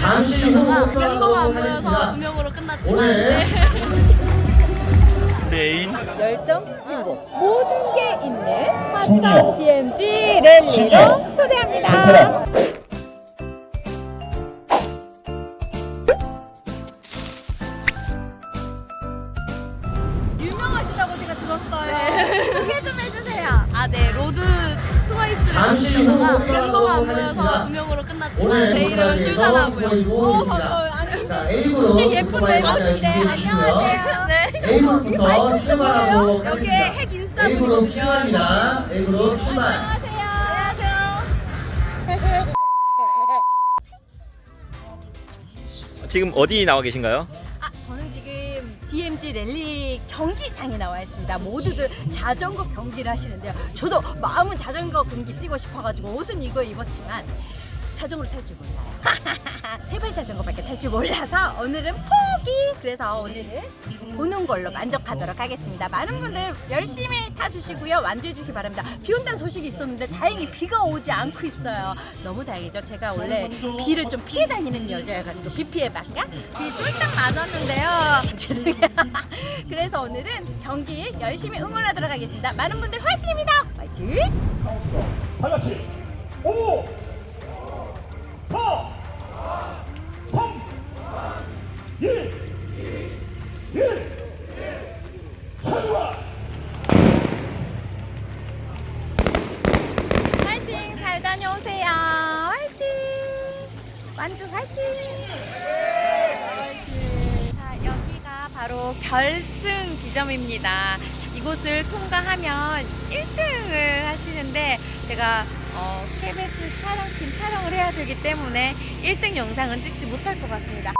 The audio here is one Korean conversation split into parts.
잠시 후 멤버가 안 모여서 하겠습니다. 두 명으로 끝났지만 오늘 네. 레인 열정 일곱 모든 게 있는 중요. 화성 DMZ 랠리로. 초대합니다. 베테랑 유명하시다고 제가 들었어요. 소개 좀 해주세요. 아, 네. 로드 트와이스 잠시 후안 하겠습니다. 무사히에서 술사라고요. 수고이고 계십니다. 자, A그룹 예쁜 오토바이 잘 멤버인데 준비해 주시고요. 네. A그룹부터 출발하도록 여기에 하겠습니다. 핵 인싸 A그룹 출발입니다. A그룹 출발. 안녕하세요. 지금 어디 나와 계신가요? 아, 저는 지금 DMZ 랠리 경기장에 나와 있습니다. 모두들 자전거 경기를 하시는데요. 저도 마음은 자전거 경기 뛰고 싶어가지고 옷은 이거 입었지만 자전거를 탈 줄 몰라요. 세발 자전거밖에 탈 줄 몰라서 오늘은 포기. 그래서 오늘은 보는 걸로 만족하도록 하겠습니다. 많은 분들 열심히 타주시고요. 완주해 주시기 바랍니다. 비 온다는 소식이 있었는데 다행히 비가 오지 않고 있어요. 너무 다행이죠. 제가 원래 비를 좀 피해 다니는 여자여가지고 비 피해 봤까? 비 쫄딱 맞았는데요. 죄송해요. 그래서 오늘은 경기 열심히 응원하도록 하겠습니다. 많은 분들 화이팅입니다. 화이팅! 다 같이 5 2 1 차주와 화이팅! 잘 다녀오세요. 화이팅! 완주 화이팅! 자, 여기가 바로 결승 지점입니다. 이곳을 통과하면 1등을 하시는데 제가 어, KBS 촬영팀 촬영을 해야 되기 때문에 1등 영상은 찍지 못할 것 같습니다.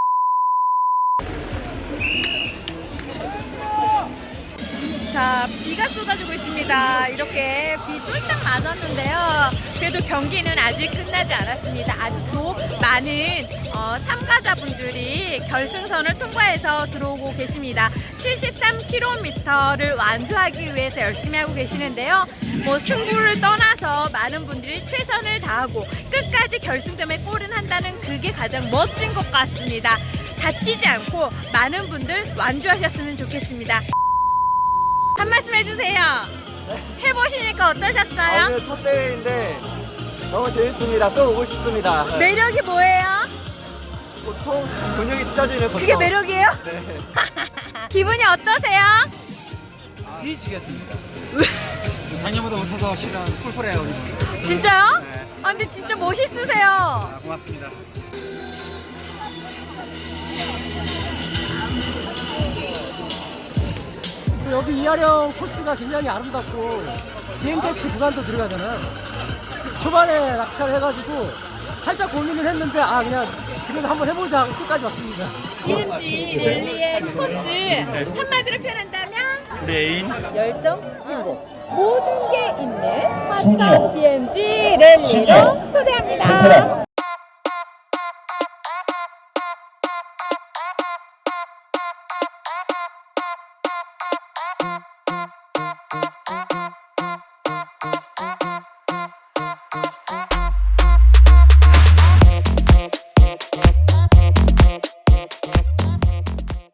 자, 비가 쏟아지고 있습니다. 이렇게 비 쫄딱 맞았는데요. 그래도 경기는 아직 끝나지 않았습니다. 아직도 많은 어, 참가자분들이 결승선을 통과해서 들어오고 계십니다. 73km를 완주하기 위해서 열심히 하고 계시는데요. 뭐 승부를 떠나서 많은 분들이 최선을 다하고 끝까지 결승점에 골은 한다는 그게 가장 멋진 것 같습니다. 다치지 않고 많은 분들 완주하셨으면 좋겠습니다. 한 말씀 해주세요. 해보시니까 어떠셨어요? 오늘 첫 대회인데 너무 재밌습니다. 또 오고 싶습니다. 매력이 뭐예요? 보통 근육이 찢어지는. 그게 매력이에요? 네. 기분이 어떠세요? 뒤지겠습니다. 작년보다 못해서 실은 풀풀해요 우리. 진짜요? 네. 아 근데 진짜 멋있으세요. 아, 고맙습니다. 여기 이하령 코스가 굉장히 아름답고 DMZ 구간도 들어가잖아요. 초반에 낙찰을 해가지고 살짝 고민을 했는데 아 그냥 그래도 한번 해보자 하고 끝까지 왔습니다. DMZ 랠리의 코스 한마디로 표현한다면 레인 열정 일곱 모든 게 있는. 화성 DMZ 랠리로. 초대합니다.